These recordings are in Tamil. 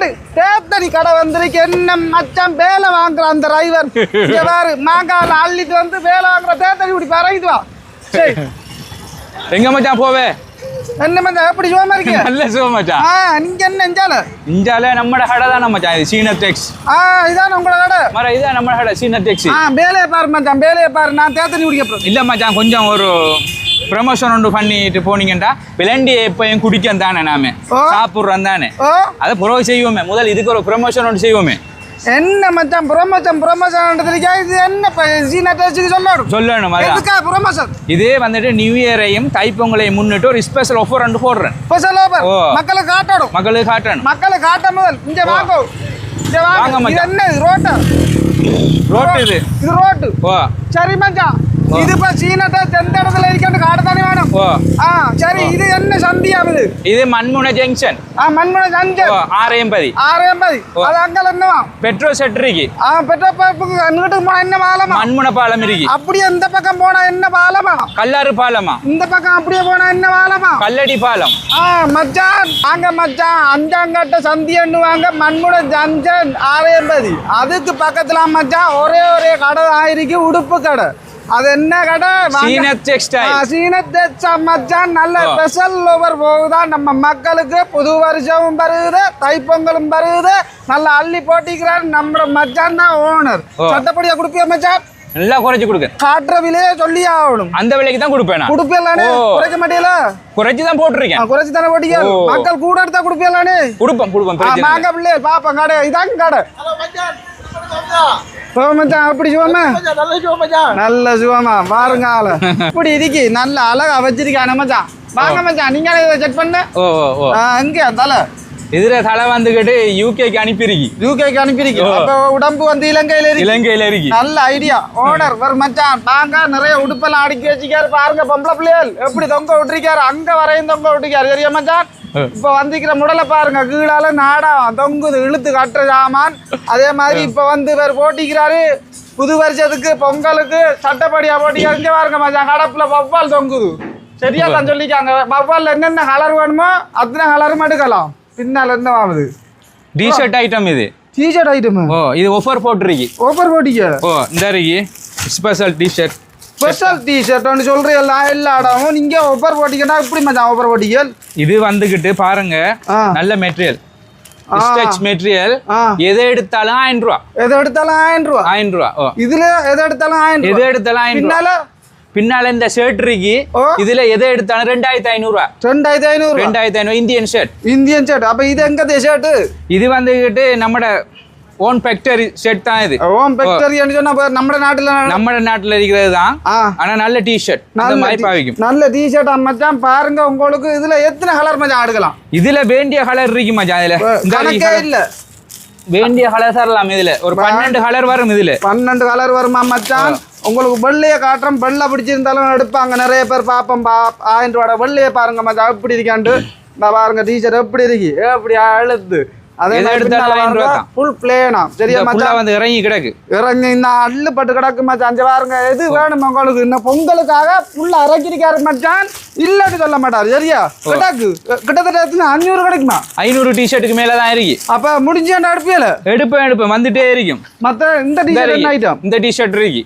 மாடு தேத்தடி கடை வந்திருக்கு. என்ன மச்சான் வேலை வாங்குற அந்த டிரைவர் இங்க பாரு மாங்கால அள்ளிட்டு வந்து வேலை வாங்குற தேத்தடி இப்படி பறகுது வா. சரி. எங்க மச்சான் போவே? என்ன மச்சான் எப்படி சுகமா இருக்கீங்க? நல்ல சுக மச்சான். ஆ நீங்க என்ன நெஞ்சால? இஞ்சால நம்ம கடை தான் மச்சான் இது டெக்ஸ் ஆ இதான் உங்களோட கடை மர இதான் நம்ம கடை சீன டெக்ஸ் ஆ வேலையை பாரு மச்சான் வேலையை பாரு. நான் தேத்தடி குடிக்க இல்ல மச்சான் கொஞ்சம் ஒரு ப்ரமோஷன் ஒன்று பண்ணிட்டு போனீங்கடா விலண்டி எப்பயும் குடிக்க தானே நாம. சாப்பிட்றோம் தானே அதை புறவு செய்வோமே. முதல் இதுக்கு ஒரு ப்ரமோஷன் ஒன்று செய்வோமே. என்ன மச்சான் ப்ரொமோஷன் ப்ரொமோஷன் இது என்ன சீனா டேஸ்ட்டுக்கு சொல்லணும்? சொல்லணும் எதுக்கா ப்ரொமோஷன் இதே வந்துட்டு நியூ இயரையும் தைப்பொங்கலையும் முன்னிட்டு ஒரு ஸ்பெஷல் ஆஃபர் ரெண்டு போடுறேன். Special offer. மக்களுக்கு காட்டணும். மக்களுக்கு காட்டணும். மக்களை காட்ட முதல். இங்க வாங்க. இங்க வாங்க. இது. என்ன? ரோட்டு. ரோட்டு இது. இது ரோட்டு. ஓ. சரி மச்சான். சீனத்தை எந்த இடத்துல இருக்கான்னு காட்ட தானே வேணும் ஓ ஆ சரி இது என்ன சந்தியா இது இது மண்முனை ஜங்ஷன் ஆ மண்மனை சந்தை ஓ ஆரையம்பதி ஆறு எண்பது ஓ. அது அங்கே என்னவா பெட்ரோல் செட் இருக்கு ஆ பெட்ரோல் பம்புக்கு அங்கிட்டு போனா என்ன பாலமா மண்முனை பாலம் இருக்கு அப்படியே இந்த பக்கம் போனா என்ன பாலமா கல்லாறு பாலமா இந்த பக்கம் அப்படியே போனா என்ன பாலமா கல்லடி பாலம் ஆ மச்சான் வாங்க மச்சான் அஞ்சாங்கட்ட சந்தியன்னு வாங்க மண்முனை ஜஞ்சன் ஆறு எண்பது அதுக்கு பக்கத்துல மச்சான் ஒரே ஒரே கடை ஆயிருக்கு உடுப்பு கடை அது என்ன கடை வாங்க. சீன டெக்ஸ்டைல் சீனத் தேச்சா மச்சான் நல்ல. ஸ்பெஷல் ஓவர் போகுதா நம்ம மக்களுக்கு புது வருஷமும் வருகுது தைப்பொங்கலும் வருகுது நல்லா அள்ளி போட்டிக்கிறார் நம்ம மச்சான் தான் ஓனர். சட்டப்படியா கொடுப்பியா மச்சான் நல்லா குறைச்சு கொடுக்க காட்டுற விலையே சொல்லி ஆகணும் அந்த விலைக்கு தான் கொடுப்பேன் ஓ. குறைக்க மாட்டியல குறைச்சு தான் போட்டிருக்கேன் குறைச்சு தானே போட்டிக்க ஓ. மக்கள் கூட எடுத்தா கொடுப்பியலானே கொடுப்போம் கொடுப்போம் பிரச்சனை இல்லை. மாங்க பிள்ளை பாப்போம் கடை இதாங்க கடை மச்சான். அப்படி சிவமா. நல்ல சிவமா பாருங்க ஆளு. இப்படி இருக்கு நல்ல அழகா வச்சிருக்கான மச்சான். வாங்க மச்சான் நீங்க செக் பண்ண. ஓ ஓ தலை. இதுல தலை வந்துகிட்டு யூகேக்கு அனுப்பிருக்கு யூகேக்கு அனுப்பியிருக்கு. ஓ. அப்ப உடம்பு வந்து இலங்கையில இருக்கு. இலங்கையில இருக்கு. நல்ல ஐடியா ஓனர் வரும் மச்சான். பாங்க நிறைய உடுப்பெல்லாம் அடுக்கி வச்சுக்காரு பாருங்க பொம்பளை பிள்ளைகள். எப்படி தொங்க விட்டுருக்காரு? அங்க வரையும் தொங்க விட்டுருக்காரு. சரியா மச்சான். இப்ப வந்திக்கிற முடலை பாருங்க கீழால நாடா தொங்குது இழுத்து கட்டுற சாமான். அதே மாதிரி இப்ப வந்து இவர் போட்டிக்கிறாரு புது வருஷத்துக்கு பொங்கலுக்கு சட்டப்படியா போட்டிக்கிறாரு. இங்க பாருங்க மச்சான் கடப்புல வவ்வால் தொங்குது. சரியா தான் சொல்லிக்காங்க வவ்வால் என்னென்ன கலர் வேணுமோ அத்தனை கலரும் எடுக்கலாம். பின்னால என்ன ஆகுது? டிஷர்ட் ஐட்டம் இது. டிஷர்ட் ஐட்டம் ஓ இது ஆஃபர் போட்டிருக்கு. ஓப்பர் போட்டிக்க. ஓ இந்த இருக்கு. ஸ்பெஷல் டிஷர்ட் ஸ்பெஷல் டிஷர்ட்னு சொல்ற எல்லா எல்லா இடமும் நீங்க ஒப்பர் போட்டிங்கன்னா இப்படி மச்சான் ஒப்பர் போட்டிகள்? இது வந்துகிட்டு பாருங்க. நல்ல மெட்டீரியல். Stretch material. எதை எடுத்தாலும் ஆயிரம் ரூபா. எதை எடுத்தாலும் ஆயிரம் ரூபா. ஆயிரம் ரூபா இதுல எதை எடுத்தாலும் ஆயிரம் எதை எடுத்தாலும் ஆயிரம் பின்னால? பின்னால இந்த ஷர்ட் இருக்கு. இதுல எதை எடுத்தாலும் ரெண்டாயிரத்தி ஐநூறு ரெண்டாயிரத்தி ஐநூறு. ரெண்டாயிரத்தி ஐநூறு இந்தியன் ஷர்ட் இந்தியன் ஷர்ட் அப்ப இது எங்க ஷர்ட் இது வந்துகிட்டு நம்மட ஓன் ஃபேக்டரி ஷர்ட் தான் இது. ஓம் பெக்டரின்னு சொன்னா இப்ப நம்ம நாட்டுல நம்ம நாட்டுல இருக்கிறது தான். ஆனா நல்ல டிஷர்ட் அந்த நல்ல மாதிரி டி- பாவிக்கும். நல்ல டிஷர்ட் மச்சான் பாருங்க உங்களுக்கு இதுல எத்தனை கலர் மச்சான் எடுக்கலாம் இதுல வேண்டிய கலர் இருக்கு மச்சான் இதுல. கணக்கே இல்ல. வேண்டிய கலர் தரலாம் இதுல. ஒரு பன்னெண்டு கலர் வரும் இதுல. பன்னெண்டு கலர் வருமா மச்சான்? உங்களுக்கு வெள்ளைய காட்டுறோம் வெள்ளை பிடிச்சிருந்தாலும் எடுப்பாங்க. நிறைய பேர் பார்ப்போம் பா ஆயிரம் ரூபாட வெள்ளைய பாருங்க மச்சான் எப்படி இருக்காண்டு நான் பாருங்க டீச்சர் எப்படி இருக்கு? எப்படி அழுது அதே மாதிரி. ஃபுல் பிளேனா சரியா மச்சான்? வந்து இறங்கி கிடக்கு. இறங்கி இந்த அள்ளு பட்டு கிடக்கு மச்சான். அஞ்சு பாருங்க எது வேணும் உங்களுக்கு? இந்த பொங்கலுக்காக புல்ல இறக்கிருக்காரு மச்சான். இல்லன்னு சொல்ல மாட்டார் சரியா? கிடக்கு. கிட்டத்தட்ட அஞ்சூறு கிடைக்குமா? ஐநூறு டிஷர்ட்டுக்கு மேல தான் இருக்கு. அப்ப முடிஞ்சு என்ன அடுப்பியல எடுப்பேன் எடுப்பேன். வந்துட்டே இருக்கும். மத்த இந்த இருக்கு. ஐட்டம் இந்த டிஷர்ட் இருக்கு.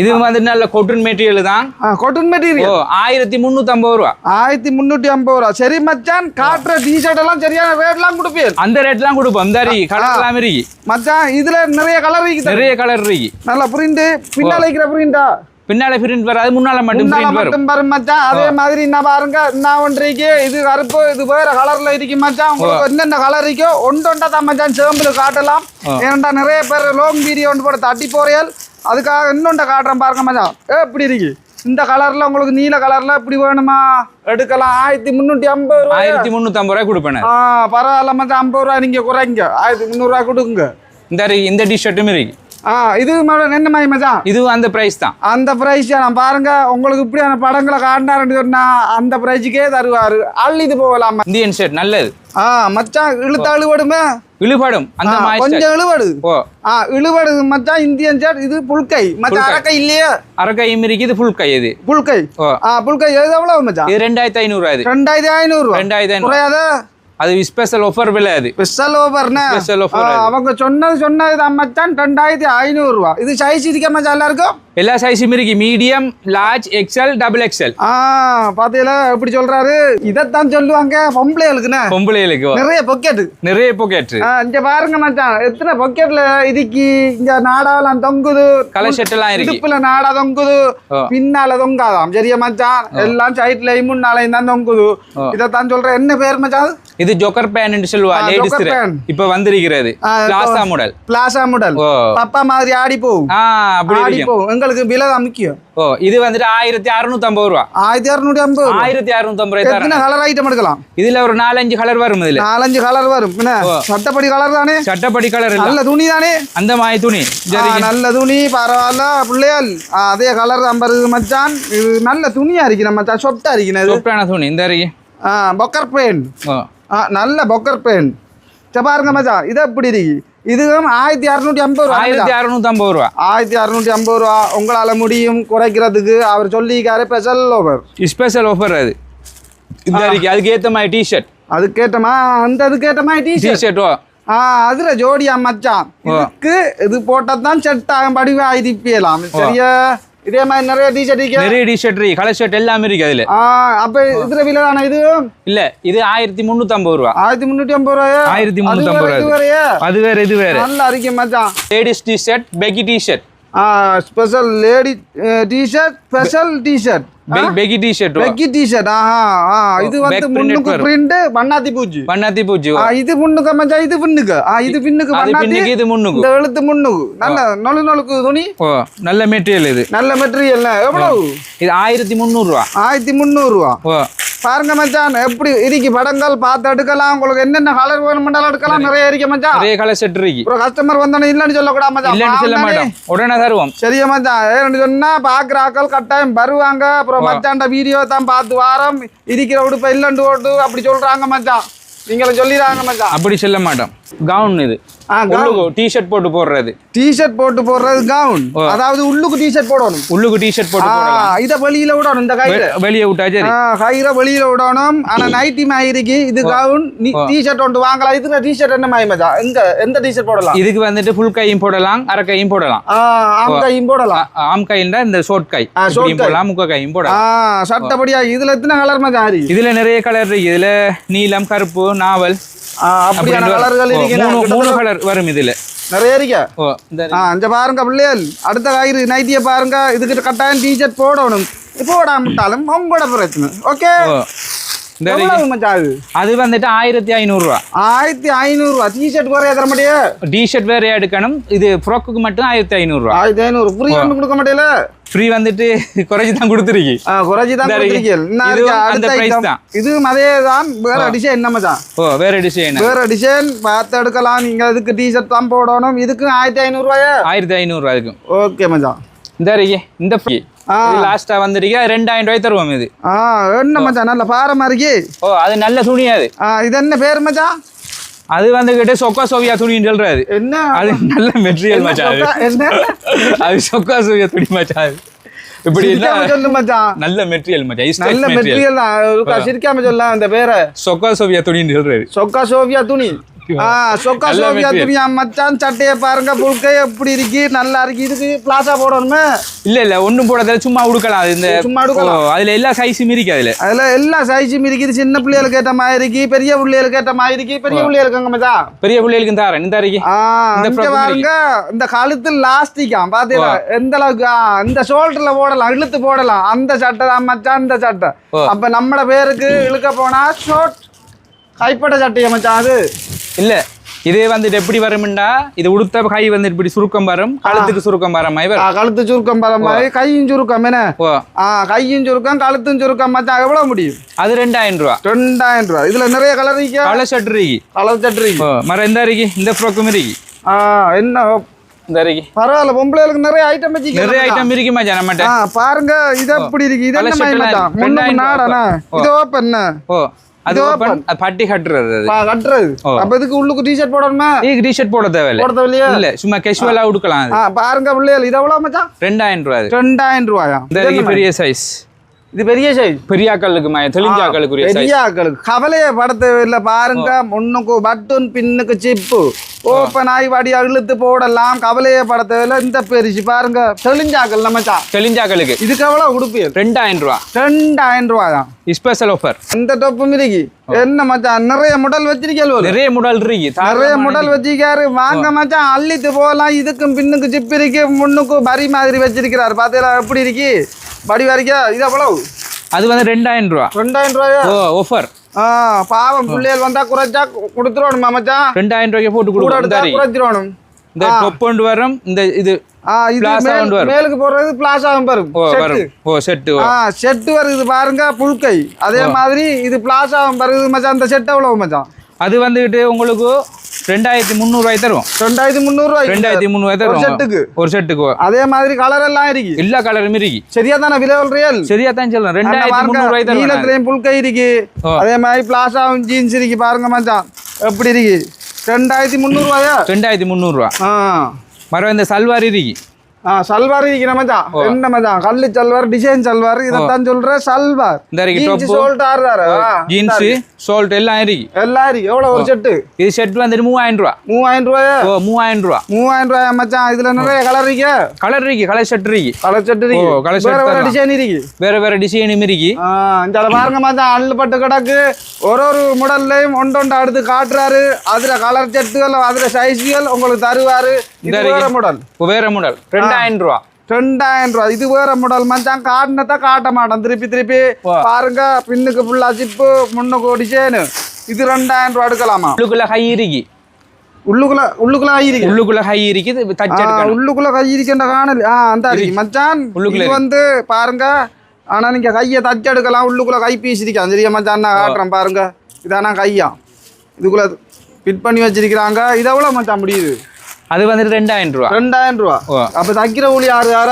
இது வந்து நல்ல கொட்டன் மெட்டீரியல் தான். கொட்டன் ஓ மெட்டீரியல் ஆயிரத்தி முந்நூத்தி ஐம்பது ரூபா. ஆயிரத்தி முந்நூற்றி ஐம்பது ரூபா. சரி மச்சான் காட்டுற டிஷர்ட் எல்லாம் சரியான ரேட்லாம் கொடுப்பீர். அந்த ரேட்லாம் கொடுப்போம். இந்த இருக்கு கலர் எல்லாம் இருக்கு மச்சான் இதுல நிறைய கலர் இருக்குது நிறைய கலர் இருக்கு. நல்ல பிரிண்ட் பின்னால இருக்கிற பிரிண்டா பின்னால பிரிண்ட் வராது முன்னால மட்டும் வரும். மட்டும் பாரு மச்சான். அதே மாதிரி என்ன பாருங்க என்ன ஒன்றைக்கு இது கருப்பு இது வேற கலர்ல இருக்கு மச்சான். உங்களுக்கு என்னென்ன கலர் இருக்கோ ஒன்று ஒன்றா தான் மச்சான் சேம்பிள் காட்டலாம். ஏன்டா நிறைய பேர் லோங் வீடியோ ஒன்று போட தட்டி போறியல் அதுக்காக இன்னொன்றை காட்டுறேன் பாருங்க மச்சான். ஏ இப்படி இருக்கு. இந்த கலர்ல உங்களுக்கு நீல கலர்ல இப்படி வேணுமா? எடுக்கலாம். ஆயிரத்தி முந்நூற்றி ஐம்பது ரூபாய். ஆயிரத்தி ஐம்பது ரூபாய் கொடுப்பேன். ஆ பரவாயில்ல மச்சான். ஐம்பது ரூபா நீங்க குறைங்க. ஆயிரத்தி முந்நூறுரூவா கொடுங்க. இந்த இந்த டிஷர்ட்டும் இருக்கு. ஆ இது என்ன மாதிரி மச்சான்? இதுவும் அந்த பிரைஸ் தான். அந்த பிரைஸ் நான் பாருங்க உங்களுக்கு இப்படியான படங்களை காட்டினாருன்னு சொன்னா அந்த பிரைஸுக்கே தருவாரு. அள்ளிட்டு போகலாம்? இந்தியன் ஷர்ட் நல்லது. ஆ மச்சான் இழுத்த அழுவடுமே. இழுபடும். அந்த கொஞ்சம் இழுவடு ஓ. ஆ இழுவடு மச்சான் இந்தியன் ஷர்ட் இது புல்கை. மச்சான் புல்கை. அரக்கை இல்லையே. அரக்கையும் இருக்கு இது ஃபுல் கை இது. புல்கை. ஓ. ஆ புல்கை எது எவ்வளவு மச்சான் இது ரெண்டாயிரத்தி ஐநூறு இது. ரெண்டாயிரத்தி ஐநூறு ரெண்டாயிரத்தி ஐநூறு குறையாத? அது ஸ்பெஷல் ஆஃபர் விலை அது. ஸ்பெஷல் ஓவர்னே Special offer அவங்க சொன்னது சொன்னது தான் மச்சான் ரெண்டாயிரத்தி ஐநூறு ரூபா இது சைஸ் இருக்க மச்சான் எல்லாருக்கும்? எல்லா சைஸும் இருக்கு. Medium large XL double XL பாத்தீங்களா? எப்படி சொல்றாரு? இதைத்தான் சொல்லுவாங்க. பொம்பளைகளுக்குண்ணே பொம்பளைகளுக்கு நிறைய பொக்கெட்டு நிறைய பாக்கெட் இங்க பாருங்க மச்சான். எத்தனை பொக்கெட்ல இதுக்கு இங்க நாடாலாம் தொங்குது. கலர் ஷர்ட் எல்லாம் இருக்கு. இடுப்புல நாடா தொங்குது. பின்னால தொங்காதாம். சரியா மச்சான்? எல்லாம் சைட்லயும் முன்னாலையும் தான் தொங்குது. இதைத்தான் சொல்றேன் என்ன பேர் மச்சான்? இது ஜொக்கர் பேன் சொல்லுவா. லேடிஸ். இப்ப வந்திருக்கிறது. Plaza model plaza model Papa மாதிரி ஆடி போகும் ஆடி போகும் எங்களுக்கு விலை தான் முக்கியம் ஓ இது வந்துட்டு ஆயிரத்தி அறுநூத்தி ஐம்பது ரூபா ஆயிரத்தி இரநூத்தி ஐம்பது. ஆயிரத்தி அறுநூத்தி ஐம்பது ரூபாய் எத்தனை கலர் ஐட்டம் எடுக்கலாம் இதுல ஒரு நாலஞ்சு கலர் வரும் இதுல நாலஞ்சு கலர் வரும் என்ன சட்டப்படி கலர் தானே சட்டப்படி கலர் நல்ல துணி தானே அந்த மாதிரி துணி நல்ல துணி பரவாயில்ல பிள்ளைகள் ஆ, அதே கலர் ஐம்பது மச்சான் இது நல்ல துணியா இருக்கு மச்சான் சொட்டா இருக்குது சொப்டான துணி இந்த இருக்கு பொக்கர் பெயின் நல்ல பொக்கர் பெயின் பாருங்க மச்சான் இது எப்படி இருக்கு இதுவும் ஆயிரத்தி அறுநூத்தி ஐம்பது ரூபா ஆயிரத்தி அறுநூத்தி ஐம்பது ரூபா. ஆயிரத்தி அறுநூத்தி ஐம்பது ரூபா. உங்களால முடியும் குறைக்கிறதுக்கு அவர் சொல்லிக்காரு ஸ்பெஷல் ஓவர் ஸ்பெஷல் ஆஃபர் அது. இந்த அதுக்கு ஏத்த மாதிரி டிஷர்ட் அதுக்கேட்டமா அந்த அதுக்கேட்ட மாதிரி டீஷர்ட் டிஷர்ட் ஓ? ஆ அதுல ஜோடியா மச்சான். இதுக்கு இது போட்டா தான் செட் ஆகும் படிவா இருப்பியலாம் சரியா? இதே மாதிரி நிறைய டீஷர்ட் இருக்கு? நிறைய டிஷர்ட் இருக்கு. கலர் ஷர்ட் எல்லாமே இருக்கு அதுல. அப்ப இதுல விலை தானே இது? இல்ல இது ஆயிரத்தி முன்னூத்தி ஐம்பது ரூபா. ஆயிரத்தி முன்னூத்தி ஐம்பது ரூபாயா? ஆயிரத்தி முன்னூத்தி ஐம்பது இது ரூபா வரையா அது வேற இது வேற. நல்லா இருக்கு மச்சான். லேடிஸ் டிஷர்ட் பெகி டிஷர்ட் ஆ special lady T-shirt special T-shirt baggy T-shirt baggy T-shirt ஆஹா ஆ. இது வந்து முன்னுக்கு. பிரிண்ட் பூச்சி. பண்ணாத்தி பூச்சி ஆ இது முன்னுக்கு மச்சான் இது பின்னுக்கு. ஆ இது பின்னுக்கு பின்னுக்கு இது முன்னுக்கு. இந்த எழுத்து முன்னுக்கு. நல்ல நொழு நொழுக்கு துணி. நல்ல மெட்டீரியல் இது. நல்ல மெட்டீரியல் எவ்வளவு? இது ஆயிரத்தி முந்நூறு ரூபா ஆயிரத்தி முந்நூறுரூவா பாருங்க மச்சான் எப்படி இருக்கு படங்கள் பார்த்து எடுக்கலாம். உங்களுக்கு என்னென்ன கலர் வேணுமெண்டாலும் எடுக்கலாம். நிறைய இருக்கு மச்சான். நிறைய கலர் செட் இருக்கு. அப்புறம் கஸ்டமர் வந்தானே இல்லைன்னு சொல்லக்கூடாது மச்சான். இல்லன்னு சொல்ல. மாட்டோம். உடனே தருவோம். சரியா மச்சான். ஏன்னு சொன்னா பாக்குற ஆக்கள் கட்டாயம் வருவாங்க. அப்புறம் மச்சான்ட வீடியோ தான் பார்த்து வாரம். இருக்கிற உடுப்பை இல்லைன்னு ஓட்டு அப்படி சொல்றாங்க மச்சான். நீங்களும் சொல்லிடுறாங்க மச்சான். அப்படி சொல்ல மாட்டோம். கவுன் இது. டிஷர்ட் போட்டு போடுறது. டிஷர்ட் போட்டு போடுறது கவுன் அதாவது உள்ளுக்கு டிஷர்ட் போடணும். உள்ளுக்கு டிஷர்ட் போட்டு இத வெளியில விடணும் இந்த கையில வெளியே விட்டா சரி. கயிற வெளியில விடணும். ஆனா நைட்டி மாதிரி இது கவுன் டிஷர்ட் ஒன்று வாங்கலாம். இதுல டிஷர்ட் என்ன மாதிரி மச்சான்? எங்க எந்த டிஷர்ட் போடலாம்? இதுக்கு வந்துட்டு ஃபுல் கையும் போடலாம் அரை கையும் போடலாம். ஆம் கையும் போடலாம். ஆம் கைண்டா இந்த ஷோர்ட் கை. போடலாம் முக்க கையும் போடலாம். சட்டப்படியா இதுல எத்தனை கலர் இருக்கு இதுல நிறைய கலர் இருக்கு. இதுல நீலம் கருப்பு நாவல். அப்படியான கலர்கள் மூணு கலர் வரும் இதுல. நிறைய இருக்கு? ஆ இந்த பாருங்க பிள்ளைகள். அடுத்த கயிறு நைட்டியை பாருங்க. இதுக்கு கட்டாயம் டிஷர்ட் போடணும். போடாமட்டாலும் உங்களோட பிரச்சனை. ஓகே அது வந்துட்டு ஆயிரத்தி ஐநூறு ரூபா ஆயிரத்தி ஐநூறுரூவா. டிஷர்ட் குறைய தர மாட்டியே? டிஷர்ட் வேற எடுக்கணும். இது ஃப்ராக்குக்கு மட்டும் ஆயிரத்தி ஐநூறு ஆயிரத்தி ஐநூறு. ஃப்ரீ ஒன்று கொடுக்க மாட்டேல ஃப்ரீ வந்துட்டு குறைச்சி தான் கொடுத்துருக்கு குறைச்சி தான். கொடுத்துருக்கீங்க. இதுவும் அதே தான். வேற டிசைன் என்ன மச்சான்? ஓ வேற டிசைன் வேற டிசைன் பார்த்து எடுக்கலாம். நீங்க இதுக்கு டிஷர்ட் தான் போடணும். இதுக்கு ஆயிரத்தி ஐநூறுரூவாயா? ஆயிரத்தி ஐநூறு ரூபா இருக்கும் ஓகே மச்சான். இந்த இந்த ஃப்ரீ. லாஸ்டா வந்திருக்கு. ரெண்டாயிரம் ரூபாய் தருவோம் இது. ஆ என்ன மச்சான் நல்ல பாரமா இருக்கு? ஓ அது நல்ல துணி அது. இது என்ன பேர் மச்சான்? அது வந்துகிட்டு சொக்கா சோவியா துணின்னு சொல்றாரு என்ன? அது நல்ல மெட்டீரியல் மச்சான் அது. என்ன? அது சொக்கா சோவியா துணி மச்சான் இப்படி சொல்லு மச்சான். நல்ல மெட்டீரியல் மச்சான். நல்ல மெட்டீரியல் மெட்டீரியல் சிரிக்காம சொல்ல அந்த பேரை. சொக்கா சோவியா துணின்னு சொல்றாரு சொக்கா சோவியா துணி. சொக்கா material. துணியா மச்சான் சட்டையை பாருங்க புல்கை எப்படி இருக்கு நல்லா இருக்கு. இதுக்கு பிளாசா போடணுமே? இல்ல இல்ல ஒண்ணும் போடாத சும்மா உடுக்கலாம். அது இந்த சும்மா எடுக்கலாம் ஓ, அதுல எல்லா சைஸும் இருக்கு அதுல. அதுல எல்லா சைஸும் இருக்குது சின்ன பிள்ளைகளுக்கு ஏற்ற மாதிரி இருக்கு பெரிய பிள்ளைகளுக்கு ஏற்ற மாதிரி இருக்கு. பெரிய பிள்ளைகளுக்கு மச்சான் பெரிய பிள்ளைகளுக்கு தாரேன் இந்த இருக்கு. இந்த பாருங்க இந்த கழுத்து லாஸ்டிக்காம் பாத்தீங்களா? எந்த அளவுக்கு இந்த ஷோல்டர்ல போடலாம் இழுத்து போடலாம். அந்த சட்டை தான் மச்சான் இந்த சட்டை. அப்ப நம்மட பேருக்கு இழுக்க போனா ஷோர்ட் கைப்பட்ட சட்டையா மச்சான் அது? இல்ல இது வந்துட்டு எப்படி வரும்டா? இது உடுத்த கை வந்து இப்படி சுருக்கம் வரும் கழுத்துக்கு சுருக்கம் வர மாதிரி கழுத்து சுருக்கம் பர மாதிரி கையும் சுருக்கம் என்ன? கையும் சுருக்கம் கழுத்தும் சுருக்கம் மச்சான் எவ்வளவு முடியும்? அது ரெண்டாயிரம் ரூபா. ரெண்டாயிரம் ரூபாய் இதுல நிறைய கலர் இருக்கு? கலர் ஷர்ட் இருக்கு. கலர் சட்டை இருக்கு. மர இந்த இருக்கு இந்த ஃப்ராக்கும் இருக்கு. என்ன? இந்த இருக்கு. பரவாயில்ல பொம்பளைகளுக்கு நிறைய ஐட்டம் வச்சுக்க நிறைய ஐட்டம் இருக்கு மச்சான் நம்மகிட்ட. ஆ பாருங்க இது எப்படி இருக்கு? இது என்ன மச்சான் முன்னுக்கு நாடானே. இது ஓப்பன் ஓ. அது பட்டி கட்டுறது கட்டுறது. அப்ப இதுக்கு உள்ளுக்கு டிஷர்ட் போடணுமா? இதுக்கு டிஷர்ட் போட தேவையில்ல. போட தேவையில்லையா? இல்ல சும்மா கேஷுவலா உடுக்கலாம் பாருங்க பிள்ளைகள் இது எவ்வளவு மச்சான்? ரூபாயா இந்த இருக்கு பெரிய சைஸ் இது பெரிய சைஸ் பெரியாக்களுக்கு மய தெளிஞ்சாக்களுக்குரிய சைஸ் பெரிய ஆக்களுக்கு கவலையை படத்தை இல்லை. பாருங்க முன்னுக்கு பட்டன் பின்னுக்கு சிப்பு. ஓப்பன் ஆகி வடி இழுத்து போடலாம். கவலையை படத்தை இந்த பெருசு பாருங்க தெளிஞ்சாக்கள் நம்ம தெளிஞ்சாக்களுக்கு இதுக்கு எவ்வளோ கொடுப்பீர் ரெண்டாயிரம் ரூபா. ரெண்டாயிரம் ரூபா தான். ஸ்பெஷல் ஆஃபர் இந்த டொப்பு மிதிக்கு என்ன மச்சான் நிறைய முடல் வச்சிருக்கேன் நிறைய முடல் இருக்கு. நிறைய முடல் வச்சிருக்காரு. வாங்க மச்சான் அள்ளிட்டு போகலாம். இதுக்கும் பின்னுக்கு சிப்பு இருக்கு. முன்னுக்கு பரி மாதிரி வச்சிருக்கிறாரு. பார்த்தீங்களா எப்படி இருக்கு? படி வரைக்கும் இது எவ்வளவு? அது வந்து ரெண்டாயிரம் ரூபா. ரெண்டாயிரம் ரூபாயா? ஆஃபர் ஆ பாவம் பிள்ளைகள் வந்தா குறைச்சா கொடுத்துருவானுமா மச்சான்? ரெண்டாயிரம் ரூபாய்க்கு போட்டு கூட கொடுக்கும் எடுத்தா இந்த குறைச்சிருவானும் இந்த டொப் கொண்டு வரும் இந்த இது. மேலுக்கு போடுறது பிளாசாவும் வரும் ஓ செட்டு வரும். ஓ செட்டு ஆ செட்டு வருது பாருங்க புழுக்கை. அதே மாதிரி இது பிளாசாவும் வருது மச்சான். அந்த செட் எவ்வளவு மச்சான்? அது வந்துட்டு உங்களுக்கு ரெண்டாயிரத்தி முந்நூறுவாய் தருவோம். ரெண்டாயிரத்தி முந்நூறுவாய் ரெண்டாயிரத்தி முந்நூறுவாய் ஒரு தருவோம். செட்டுக்கு? ஒரு செட்டுக்கு அதே மாதிரி கலர் எல்லாம் இருக்கு. எல்லா கலரும் இருக்கு. சரியா தானே விலை ரியல் சரியா தான் சொல்லலாம் ரெண்டாயிரத்தி முந்நூறுவாய் தருவோம் நீலத்திலையும் புல்கை இருக்கு. அதே மாதிரி பிளாசாவும் ஜீன்ஸ் இருக்கு பாருங்க மச்சான். எப்படி இருக்கு? ரெண்டாயிரத்தி முந்நூறுவாயா? ரெண்டாயிரத்தி முந்நூறுவா. மரம் இந்த சல்வார் இருக்கு. சல்வார் இருக்கிற மச்சான் என்ன மச்சான் கல்லு சல்வார் டிசைன் சல்வார் இதைத்தான் சொல்ற சல்வார். சோல்ட் ஆடுறாரு ஜீன்ஸ் சால்ட் எல்லாம் இருக்கு. எல்லாம் இருக்கு. எவ்வளவு ஒரு செட்டு இது செட் வந்துட்டு மூவாயிரம் ரூபா. மூவாயிரம் ரூபாயா? மூவாயிரம் ரூபா. மூவாயிரம் ரூபாயா மச்சான்? இதுல நிறைய கலர் இருக்கு. கலர் இருக்கு கலர் ஷர்ட் இருக்கு. கலர் செட்டு ஓ, இருக்கு shirt வேற வேற. டிசைன் இருக்கு. வேற வேற டிசைனும் இருக்கு. இந்த பாருங்க மச்சான். அள்ளுப்பட்டு கிடக்கு. ஒரு ஒரு முடல்லையும் ஒன்று ஒன்று அடுத்து காட்டுறாரு. அதுல கலர் செட்டுகள் அதுல சைஸ்கள் உங்களுக்கு தருவாரு. இது வேற. முடல் வேற மாடல் ரெண்டாயிரம் ரூபா ரெண்டாயிரம் ரூபா இது வேற முடல் மச்சான் காட்டினதான் காட்ட மாட்டோம் திருப்பி திருப்பி. பாருங்க பின்னுக்கு ஃபுல்லா சிப்பு முன்னுக்கு டிசைனு இது ரெண்டாயிரம் ரூபா எடுக்கலாமா உள்ளுக்குள்ள ஹை இருக்கு உள்ளுக்குள்ள உள்ளுக்குள்ள உள்ளுக்குள்ள ஹை இருக்கு இது தச்சு ஆ, எடுக்கணும் உள்ளுக்குள்ள கை இருக்கின்ற காணல் ஆ அந்த இருக்கு மச்சான் உள்ளுக்குள்ள வந்து பாருங்க ஆனா நீங்க கையை தச்சு எடுக்கலாம் உள்ளுக்குள்ள கை பீஸ் இருக்கான் சரியா மச்சான் நான் காட்டுறேன் பாருங்க இதானா கையா இதுக்குள்ள ஃபிட் பண்ணி வச்சிருக்கிறாங்க இது எவ்வளவு மச்சான் முடியுது அது வந்துட்டு ரெண்டாயிரம் ரூபா. ரெண்டாயிரம் ரூபா. அப்ப தைக்கிற ஊழி யாரு யார?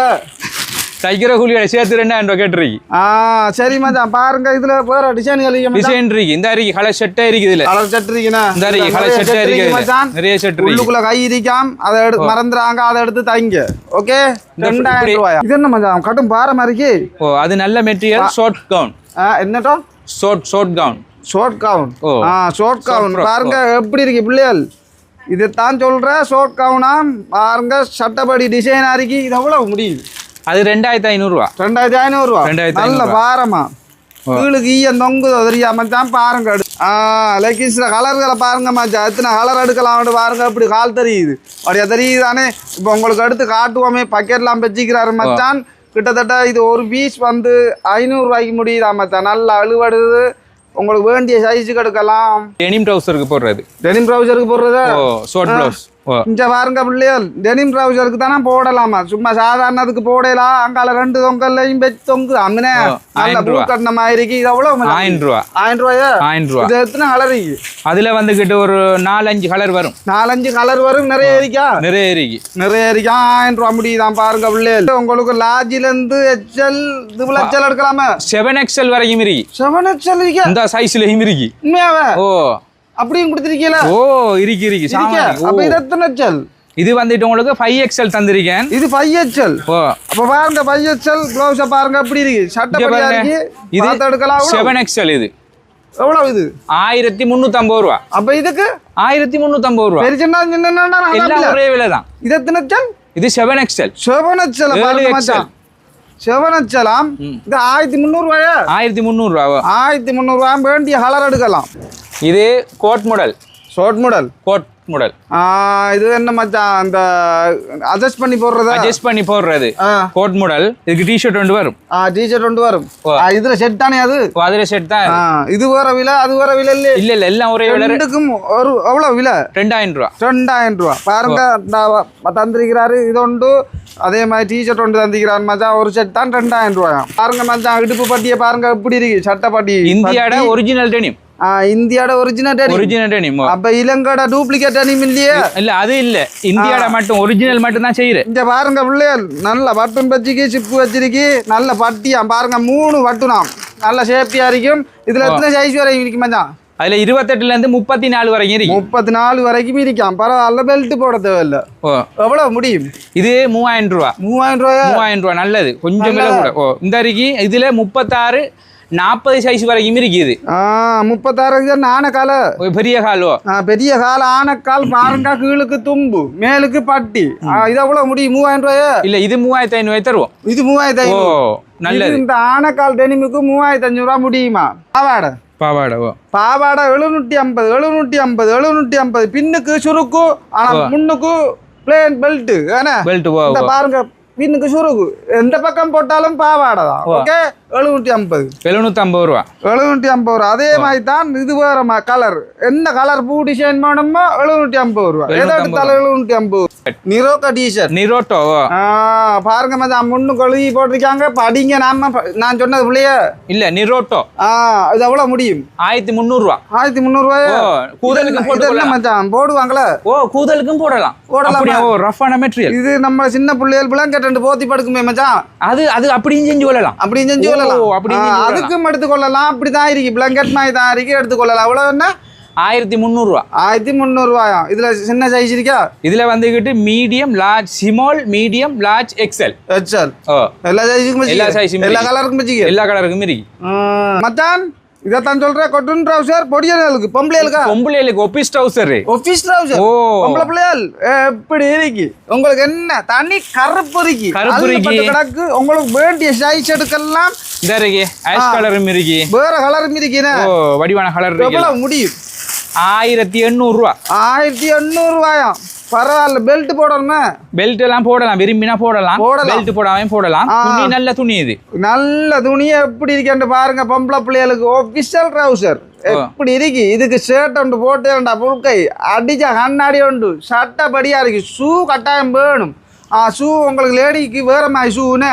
தைக்கிற கூலியோட சேர்த்து ரெண்டாயிரம் ரூபா கேட்டுருக்கு ஆ சரி மச்சான். பாருங்க இதுல வேற டிசைன்கள் டிசைன் இருக்கு. இந்த இருக்கு கலர் ஷர்ட்டே இருக்கு இதுல. கலர் செட் இருக்குண்ணா. இந்த இருக்கு கலர் ஷர்ட்டே இருக்கு. மச்சான். நிறைய இருக்கு. உள்ளுக்குள்ள கை இருக்காம் அதை எடுத்து மறந்துறாங்க அதை எடுத்து தைங்க ஓகே ரெண்டாயிரம் ரூபாயா? இது என்ன மச்சான்? கட்டும் பாறை மாதிரி ஓ அது நல்ல material short gown என்னட்டோ short short gown short gown. ஆ ஷார்ட் கவுன். பாருங்க எப்படி இருக்கு பிள்ளைகள்? இதுதான் சொல்ற ஷார்ட் கவுனா பாருங்க சட்டப்படி டிசைன் இருக்கு இது எவ்வளவு முடியுது? அது ரெண்டாயிரத்தி ஐநூறுரூவா ரெண்டாயிரத்தி ஐநூறுரூவா ரெண்டாயிரத்தி நல்ல. பாரமா. கீழுக்கு ஈயம் தொங்குதோ தெரியாம தான் பாருங்க. ஆ லெக்கின்ஸ்ல கலர்களை பாருங்க மச்சான். எத்தனை கலர் எடுக்கலாம்னு பாருங்க இப்படி கால் தெரியுது. அப்படியா தெரியுதானே? இப்போ உங்களுக்கு எடுத்து காட்டுவோமே பக்கெட்லாம் வச்சுக்கிறாரு மச்சான். கிட்டத்தட்ட இது ஒரு பீஸ் வந்து ஐநூறு ரூபாய்க்கு முடியுதா மச்சான்? நல்லா அழுவடுது. உங்களுக்கு வேண்டிய சைஸுக்கு எடுக்கலாம். டெனிம் ட்ரௌசருக்கு போடுறது. டெனிம் ட்ரௌசருக்கு போடுறத? ஷார்ட் ப்ளவுஸ் இங்க பாருங்க பிள்ளைகள் டெனிம் ட்ரௌசருக்கு தானே போடலாமா? சும்மா சாதாரணத்துக்கு போடலாம் அங்கால ரெண்டு தொங்கல்லையும் வச்சு தொங்கு. ஓ, நல்ல பூ. கட்டின மாதிரி இது எவ்வளவு? ஆயிரம் ரூபா. ஆயிரம் ரூபாயா? ஆயிரம் ரூபா. இது எத்தனை கலர் அதுல வந்துகிட்டு ஒரு நாலஞ்சு கலர் வரும். நாலஞ்சு கலர் வரும் நிறைய இருக்கா நிறைய இருக்கு நிறைய இருக்கா ஆயிரம் ரூபா முடியுதான் பாருங்க பிள்ளைகள். உங்களுக்கு லார்ஜில இருந்து எச்எல் இதுல எச்எல் எடுக்கலாமா? செவன் எக்ஸ்எல் வரைக்கும் இருக்கு. செவன் எச்எல் இருக்கா? இந்த சைஸ்லயும் இருக்கு. உண்மையாவே? ஓ. அப்படியும் கொடுத்துருக்கீங்களா? ஓ இருக்கு இருக்கு. அப்ப. இது எத்தனை எச்எல் இது வந்துட்டு உங்களுக்கு ஃபைவ் எக்ஸ்எல் தந்திருக்கேன். இது ஃபைவ் எச்எல் ஓ. அப்ப பாருங்க ஃபைவ் எச்எல் ப்ளவுஸ பாருங்க எப்படி இருக்கு? பாருங்க. இருக்கு? இது எடுக்கலாம் எவ்வளவு? செவன் எக்ஸ்எல் இது. எவ்வளவு இது? ஆயிரத்தி முந்நூற்றம்பது ரூபா. அப்ப இதுக்கு? ஆயிரத்தி முந்நூற்றம்பது ரூபா. பெருசுன்னா சின்னன்னா எல்லாம் ஒரே விலை தான். இது எத்தனை எச்சல் இது செவன் எக்ஸ்எல் செவனச்சல ஏழு பாருங்க. மச்சான். செவனச்சலாம் இது ஆயிரத்தி முந்நூறுவாயா ஆயிரத்தி முந்நூறுரூவா ஆயிரத்தி முந்நூறுவா வேண்டிய கலர் எடுக்கலாம். இது coat model short model coat model இது என்ன மச்சான் அந்த அட்ஜஸ்ட் பண்ணி போடுறதா? அட்ஜஸ்ட் பண்ணி போடுறது. கோட் மாடல் இதுக்கு டிஷர்ட் ஒன்று வரும். ஆ டிஷர்ட் ஒன்று வரும். ஓ. ஆ, இதுல செட் தானே அது? அதுல செட் தான் ஆ இது வேற விலை அது வேற விலை இல்லையே. இல்ல இல்ல எல்லாம் ஒரே விலை. ரெண்டுக்கும் ஒரு எவ்வளவு விலை? ரெண்டாயிரம் ரூபா. ரெண்டாயிரம் ரூபா. பாருங்க தந்திருக்கிறாரு இது ஒன்று அதே மாதிரி டிஷர்ட் ஒன்று தந்திக்கிறார் மச்சான் ஒரு செட் தான் ரெண்டாயிரம் ரூபாயா பாருங்க மச்சான் இடுப்பு பட்டியை பாருங்க எப்படி இருக்கு சட்டை பட்டி இந்தியாட ஒரிஜினல் டெனிம் இந்தியாட ஒரிஜினல் டெனிம் ஒரிஜினல் டெனிம் அப்ப இலங்கட டூப்ளிகேட் டெனிம் இல்லையே இல்ல அது இல்ல இந்தியாட மட்டும் ஒரிஜினல் மட்டும் தான் செய்யுது இங்க பாருங்க பிள்ளைகள் நல்ல பட்டன் வச்சிக்கு சிப்பு வச்சிருக்கு நல்ல பட்டியா பாருங்க மூணு பட்டுனாம் நல்ல சேஃப்டியா இருக்கும் இதுல எத்தனை சைஸ் வரையும் இருக்கு மச்சான் அதுல இருபத்தெட்டுல இருந்து முப்பத்தி நாலு வரைக்கும் இருக்கு முப்பத்தி நாலு வரைக்கும் இருக்கான் பரவாயில்ல பெல்ட் போட தேவையில்ல எவ்வளவு முடியும் இது மூவாயிரம் ரூபா மூவாயிரம் ரூபாயா மூவாயிரம் ரூபா நல்லது கொஞ்சம் கூட இந்த இருக்கு இதுல முப்பத்தாறு நாற்பது சைஸ் வரைக்கும் இருக்குது முப்பத்தாறு ஆனக்கால ஒரு பெரிய காலோ? பெரிய கால ஆனக்கால் பாருங்க கீழுக்கு தும்பு மேலுக்கு பட்டி. இது எவ்வளவு முடியும்? மூவாயிரம் ரூபாயா? இல்ல இது மூவாயிரத்தி ஐநூறு தருவோம். இது மூவாயிரத்தி ஐநூறு. நல்லது. இந்த ஆனக்கால் டெனிமுக்கு மூவாயிரத்தி அஞ்சூறு ரூபா முடியுமா? பாவாடை. பாவாடை பாவாடை எழுநூற்றி ஐம்பது எழுநூற்றி ஐம்பது எழுநூற்றி ஐம்பது. பின்னுக்கு சுருக்கு ஆனா முன்னுக்கு பிளேன் பெல்ட் ஏன்னா பெல்ட் பாருங்க பின்னுக்கு சுருக்கு எந்த பக்கம் போட்டாலும் பாவாடை தான் ஓகே எழுநூற்றி ஐம்பது எழுநூத்தி ஐம்பது ரூபா எழுநூற்றி ஐம்பது ரூபா அதே மாதிரி தான் இது வேற கலர் என்ன கலர் பூ டிசைன் வேணுமோ எழுநூற்றி ஐம்பது ரூபா எதை எடுத்தாலும் எழுநூற்றி ஐம்பது நிரோக்கா டிஷர்ட் நிரோட்டோ பாருங்க மச்சான் முன்னு கழுவி போட்டிருக்காங்க படிங்க நாம நான் சொன்னது பிள்ளைய இல்ல நிரோட்டோ ஆ இது எவ்வளவு முடியும் ஆயிரத்தி முந்நூறுரூவா ஆயிரத்தி முந்நூறுவாயா ஓ கூதலுக்கு போட்டு மச்சான் போடுவாங்களே ஓ கூதலுக்கும் போடலாம் போடலாமா? ரஃபான மெட்டீரியல் இது நம்ம சின்ன பிள்ளைகள் பிள்ளைங்க ரெண்டு போத்தி படுக்குமே மச்சான். அது அது அப்படியும் செஞ்சு கொள்ளலாம். அப்படின்னு செஞ்சு கொள்ளலாம். அப்படி கொள்ளலாம். அதுக்கும் எடுத்துக்கொள்ளலாம் அப்படிதான் இருக்கு. பிளாங்கெட் மாதிரி தான் இருக்கு. எடுத்துக்கொள்ளலாம் அவ்வளவு என்ன? ஆயிரத்தி முந்நூறுரூவா ஆயிரத்தி முந்நூறுவாயா? இதுல சின்ன சைஸ் இருக்கா? இதுல வந்துகிட்டு medium large small medium large XL ஓ. எல்லா சைஸுக்கும் எல்லா size-ம் எல்லா. கலருக்கும் எல்லா கலருக்கும் இருக்கு. மச்சான் இதைத்தான் சொல்றேன். கொட்டன் ட்ரௌசர் பொடியலுக்கு பொம்பளைகளுக்கா பொம்பளைகளுக்கு ஒபிஸ் ட்ரௌசர் ஒஃபீஸ் ட்ரௌசர் ஓ. பொம்பளை பிள்ளைகள் எப்படி இருக்கு உங்களுக்கு என்ன? தனி கருப்பு இருக்கு கருப்பு அள்ளு இருக்கு. பட்டு கிடக்கு. உங்களுக்கு வேண்டிய சைஸ் எடுக்கலாம். இந்த இருக்கு. ஐஸ் கலரும் இருக்கு. வேற கலரும் இருக்குண்ணே ஓ வடிவான கலர் இருக்கு. எவ்வளவு முடியும்? ஆயிரத்தி எண்ணூறு ரூபா. ஆயிரத்தி எண்ணூறு ரூபாயாம் பரவாயில்ல பெல்ட் போடணுமே. பெல்ட் எல்லாம் போடலாம் விரும்பினா போடலாம். போடலாம். பெல்ட் போடாம போடலாம். துணி நல்ல துணி இது. நல்ல துணியை எப்படி இருக்கேன்னு பாருங்க பொம்பளை பிள்ளைகளுக்கு ஒபிஷியல் ட்ரௌசர் எப்படி இருக்கு? இதுக்கு ஷர்ட் ஒன்று போட்டு புல்கை. அடிச்ச கண்ணாடி உண்டு. சட்டப்படியா இருக்கு. ஷூ கட்டாயம் வேணும். ஆ ஷூ உங்களுக்கு லேடிக்கு வேற மாதிரி ஷூன்னு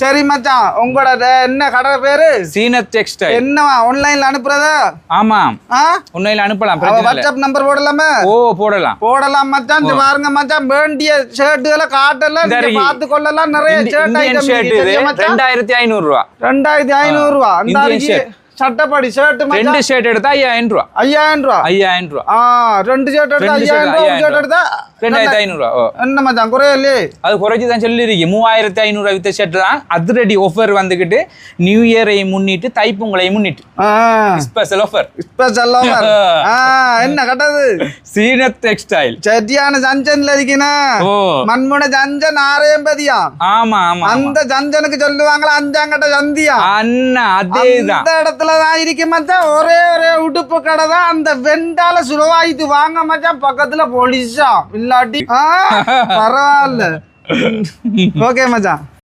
சரி மச்சான். உங்களோட என்ன கடை பேரு? சீனத் டெக்ஸ்டைல். என்னவா ஆன்லைன்ல அனுப்புறதா? ஆமாம் ஆ? உண்மையில அனுப்பலாம் வாட்ஸ்அப் நம்பர் போடலாமே? ஓ போடலாம். போடலாம் மச்சான். இந்த பாருங்க மச்சான். வேண்டிய ஷர்ட்டுகளை காட்டலாம் நீங்க. பார்த்து கொள்ளலாம் நிறைய ஷர்ட் ஐட்டம் ஷர்ட் இது. மச்சான். ரெண்டாயிரத்தி ஐநூறு ரூபா ரெண்டாயிரத்தி ஐநூறு ரூபா அந்த. சட்டப்படி ஷர்ட் ரெண்டு ஷர்ட் எடுத்தா ஐயாயிரம் ரூபா. ஐயாயிரம் ரூபா? ஐயாயிரம் ரூபா. ஆ ரெண்டு ஷர்ட் எடுத்தா ஐயாயிரம் ரூபா ஷர்ட் எடுத்தா ரெண்டாயிரத்தி ஐநூறு ரூபா ஓ. என்ன மச்சான் குறையலையே? அது குறைச்சி தான் சொல்லியிருக்கு. மூவாயிரத்தி ஐநூறு வித்த ஷர்ட் தான். அதிரடி ஆஃபர் வந்துக்கிட்டு நியூ இயரை முன்னிட்டு தைப்பொங்கலை முன்னிட்டு. ஸ்பெஷல் ஆஃபர் ஸ்பெஷல் ஆ. என்ன கட்டது? சீனத் டெக்ஸ்டைல் சரியான ஜஞ்சன்ல இருக்கீனா? மண்முனை ஜஞ்சன் ஆரேம்பதியா? ஆமா ஆமா. அந்த ஜஞ்சனுக்கு சொல்லுவாங்களா அஞ்சாங்கட்ட சந்தியா? அண்ணா அதேதான். அந்த இடத்துல தான் இருக்கு மச்சான் ஒரே ஒரே உடுப்பு கடை தான். அந்த வெண்டால சுலவாயிட்டு வாங்க மச்சான் பக்கத்துல போலீஸா இல்லாட்டி பரவாயில்ல. ஓகே மச்சான்